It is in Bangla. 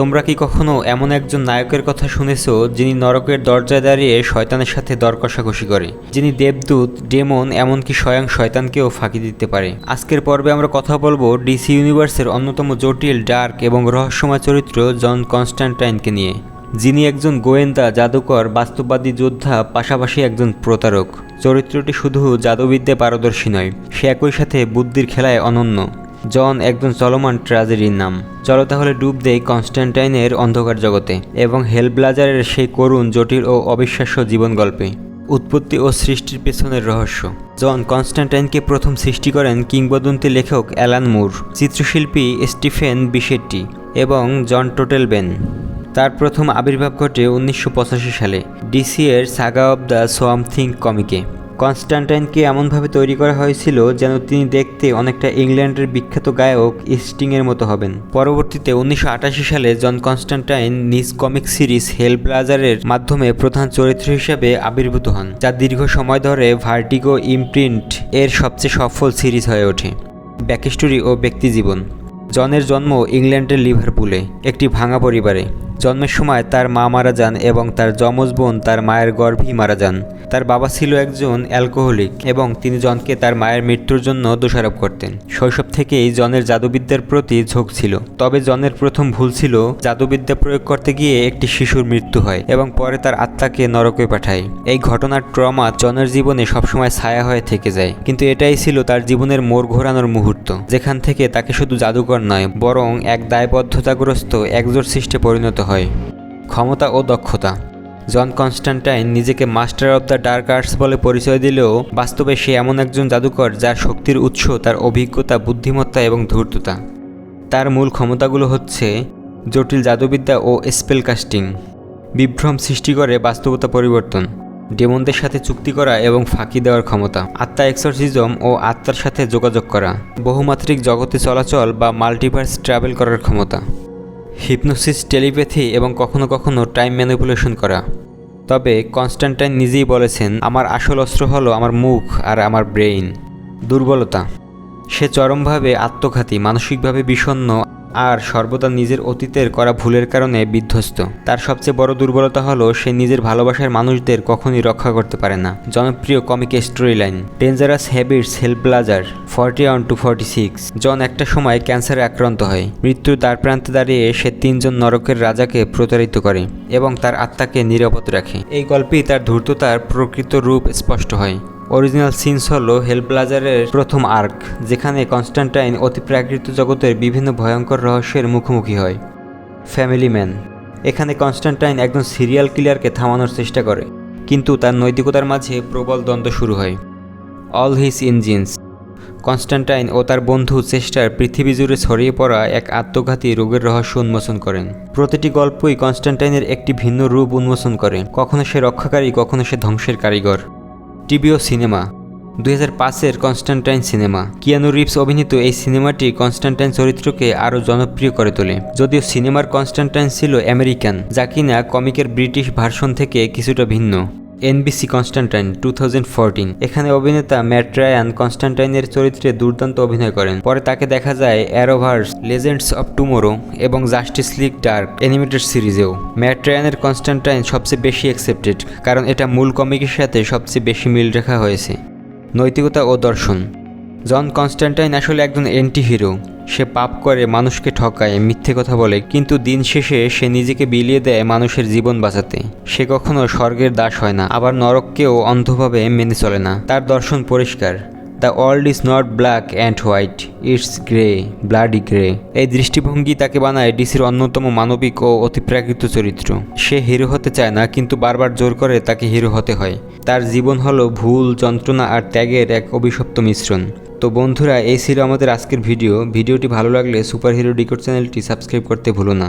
তোমরা কি কখনো এমন একজন নায়কের কথা শুনেছো যিনি নরকের দরজায় দাঁড়িয়ে শয়তানের সাথে দর কষাকষি করে? যিনি দেবদূত, ডেমন, এমনকি স্বয়ং শয়তানকেও ফাঁকি দিতে পারে। আজকের পর্বে আমরা কথা বলব ডিসি ইউনিভার্সের অন্যতম জটিল, ডার্ক এবং রহস্যময় চরিত্র জন কনস্ট্যান্টাইনকে নিয়ে, যিনি একজন গোয়েন্দা, জাদুকর বাস্তববাদী যোদ্ধা, পাশাপাশি একজন প্রতারক। চরিত্রটি শুধু জাদুবিদ্যায় পারদর্শী নয়, সে একই সাথে বুদ্ধির খেলায় অনন্য। জন একজন চলমান ট্র্যাজেডির নাম। চলো তাহলে ডুব দেই কনস্ট্যান্টাইনের অন্ধকার জগতে এবং হেলব্লাজারের সেই করুণ, জটিল ও অবিশ্বাস্য জীবন গল্পে উৎপত্তি ও সৃষ্টির পেছনের রহস্য। জন কনস্ট্যান্টাইনকে প্রথম সৃষ্টি করেন কিংবদন্তি লেখক অ্যালান মুর, চিত্রশিল্পী স্টিফেন বিশেট্টি এবং জন টোটেলবেন। তার প্রথম আবির্ভাব ঘটে উনিশশো পঁচাশি সালে ডিসি এর saga of the swamp thing কমিকে। কনস্ট্যান্টাইনকে এমনভাবে তৈরি করা হয়েছিল যেন তিনি দেখতে অনেকটা ইংল্যান্ডের বিখ্যাত গায়ক স্টিংয়ের মতো হবেন। পরবর্তীতে উনিশশো আটাশি সালে জন কনস্ট্যান্টাইন নিজ কমিক সিরিজ হেল ব্লাজারের মাধ্যমে প্রধান চরিত্র হিসেবে আবির্ভূত হন, যা দীর্ঘ সময় ধরে ভার্টিগো ইমপ্রিন্ট এর সবচেয়ে সফল সিরিজ হয়ে ওঠে। ব্যাকস্টোরি ও ব্যক্তিজীবন। জনের জন্ম ইংল্যান্ডের লিভারপুলে, একটি ভাঙা পরিবারে। জন্মের সময় তার মা মারা যান এবং তার যমজ বোন তার মায়ের গর্ভেই মারা যান। তার বাবা ছিল একজন অ্যালকোহলিক এবং তিনি জনকে তার মায়ের মৃত্যুর জন্য দোষারোপ করতেন। শৈশব থেকেই জনের জাদুবিদ্যার প্রতি ঝোঁক ছিল। তবে জনের প্রথম ভুল ছিল জাদুবিদ্যা প্রয়োগ করতে গিয়ে একটি শিশুর মৃত্যু হয় এবং পরে তার আত্মাকে নরকে পাঠায়। এই ঘটনার ট্রমা জনের জীবনে সবসময় ছায়া হয়ে থেকে যায়। কিন্তু এটাই ছিল তার জীবনের মোড় ঘোরানোর মুহূর্ত। যেখান থেকে তাকে শুধু জাদুকর নয়, বরং এক দায়বদ্ধতাগ্রস্ত একজোরসিস্টে পরিণত হয়। ক্ষমতা ও দক্ষতা। জন কনস্ট্যান্টাইন নিজেকে master of the dark arts বলে পরিচয় দিলেও বাস্তবে সে এমন একজন জাদুকর যার শক্তির উৎস, তার অভিজ্ঞতা, বুদ্ধিমত্তা এবং ধূর্ততা। তার মূল ক্ষমতাগুলো হচ্ছে জটিল জাদুবিদ্যা ও স্পেল কাস্টিং। বিভ্রম সৃষ্টি করে বাস্তবতা পরিবর্তন, ডেমনদের সাথে চুক্তি করা এবং ফাঁকি দেওয়ার ক্ষমতা, আত্মা এক্সরসিজম ও আত্মার সাথে যোগাযোগ করা, বহুমাত্রিক জগতে চলাচল বা মাল্টিভার্স ট্রাভেল করার ক্ষমতা। হিপনোসিস, টেলিপ্যাথি এবং কখনো কখনো টাইম ম্যানিপুলেশন করা। তবে কনস্ট্যান্টাইন নিজেই বলেছেন, আমার আসল অস্ত্র হলো আমার মুখ আর আমার ব্রেইন। দুর্বলতা। সে চরমভাবে আত্মঘাতী, মানসিকভাবে বিষণ্ণ আর সর্বদা নিজের অতীতের করা ভুলের কারণে বিধ্বস্ত। তার সবচেয়ে বড় দুর্বলতা হলো, সে নিজের ভালোবাসার মানুষদের কখনই রক্ষা করতে পারে না। জনপ্রিয় comic story line dangerous habits hellblazer forty one two forty six John একটা সময় ক্যান্সারে আক্রান্ত হয়। মৃত্যুর দ্বার প্রান্তে দাঁড়িয়ে সে তিনজন নরকের রাজাকে প্রতারিত করে এবং তার আত্মাকে নিরাপদ রাখে। এই গল্পেই তার ধূর্ততার প্রকৃত রূপ স্পষ্ট হয়। অরিজিনাল সিনস হল হেলপ্লাজারের প্রথম আর্ক, যেখানে কনস্ট্যান্টাইন অতি প্রাকৃত জগতের বিভিন্ন ভয়ঙ্কর রহস্যের মুখোমুখি হয়। ফ্যামিলি ম্যান, এখানে কনস্ট্যান্টাইন একজন সিরিয়াল কিলারকে থামানোর চেষ্টা করে, কিন্তু তার নৈতিকতার মাঝে প্রবল দ্বন্দ্ব শুরু হয়। অল হিস ইঞ্জিনস কনস্ট্যান্টাইন ও তার বন্ধু চেষ্টার পৃথিবী জুড়ে ছড়িয়ে পড়া এক আত্মঘাতী রোগের রহস্য উন্মোচন করেন। প্রতিটি গল্পই কনস্ট্যান্টাইনের একটি ভিন্ন রূপ উন্মোচন করে, কখনো সে রক্ষাকারী, কখনো সে ধ্বংসের কারিগর। টিভি ও সিনেমা। দুই হাজার পাঁচের কনস্ট্যান্টাইন সিনেমা। কিয়ানু রিপস অভিনীত এই সিনেমাটি কনস্ট্যান্টাইন চরিত্রকে আরও জনপ্রিয় করে তোলে। যদিও সিনেমার কনস্ট্যান্টাইন ছিল আমেরিকান, যা কিনা কমিকের ব্রিটিশ ভার্সন থেকে কিছুটা ভিন্ন। এনবিসি কনস্ট্যান্টাইন টু এখানে অভিনেতা ম্যাট রায়ান কনস্ট্যান্টাইনের চরিত্রে দুর্দান্ত অভিনয় করেন। পরে তাকে দেখা যায় অ্যারোভার্স, লেজেন্ডস অব টুমোরো এবং জাস্টিস লিগ ডার্ক অ্যানিমেটেড সিরিজেও। ম্যাট রায়ানের কনস্ট্যান্টাইন সবচেয়ে বেশি অ্যাকসেপ্টেড কারণ এটা মূল কমিকের সাথে সবচেয়ে বেশি মিল রাখা হয়েছে। নৈতিকতা ও দর্শন। জন কনস্ট্যান্টাইন আসলে একজন অ্যান্টি হিরো সে পাপ করে মানুষকে ঠকায়, মিথ্যে কথা বলে, কিন্তু দিন শেষে সে নিজেকে বিলিয়ে দেয় মানুষের জীবন বাঁচাতে। সে কখনো স্বর্গের দাস হয় না, আবার নরককেও অন্ধভাবে মেনে চলে না। তার দর্শন পরিষ্কার। The world is not black and white, it's grey, bloody grey. এই দৃষ্টিভঙ্গি তাকে বানায় ডিসির অন্যতম মানবিক ও অতিপ্রাকৃত চরিত্র। সে হিরো হতে চায় না, কিন্তু বারবার জোর করে তাকে হিরো হতে হয়। তার জীবন হলো ভুল, যন্ত্রণা আর ত্যাগের এক অভিশপ্ত মিশ্রণ। তো বন্ধুরা, এই ছিল আমাদের আজকের ভিডিও। ভিডিওটি ভালো লাগলে সুপার হিরো ডিকোড চ্যানেলটি সাবস্ক্রাইব করতে ভুলো না।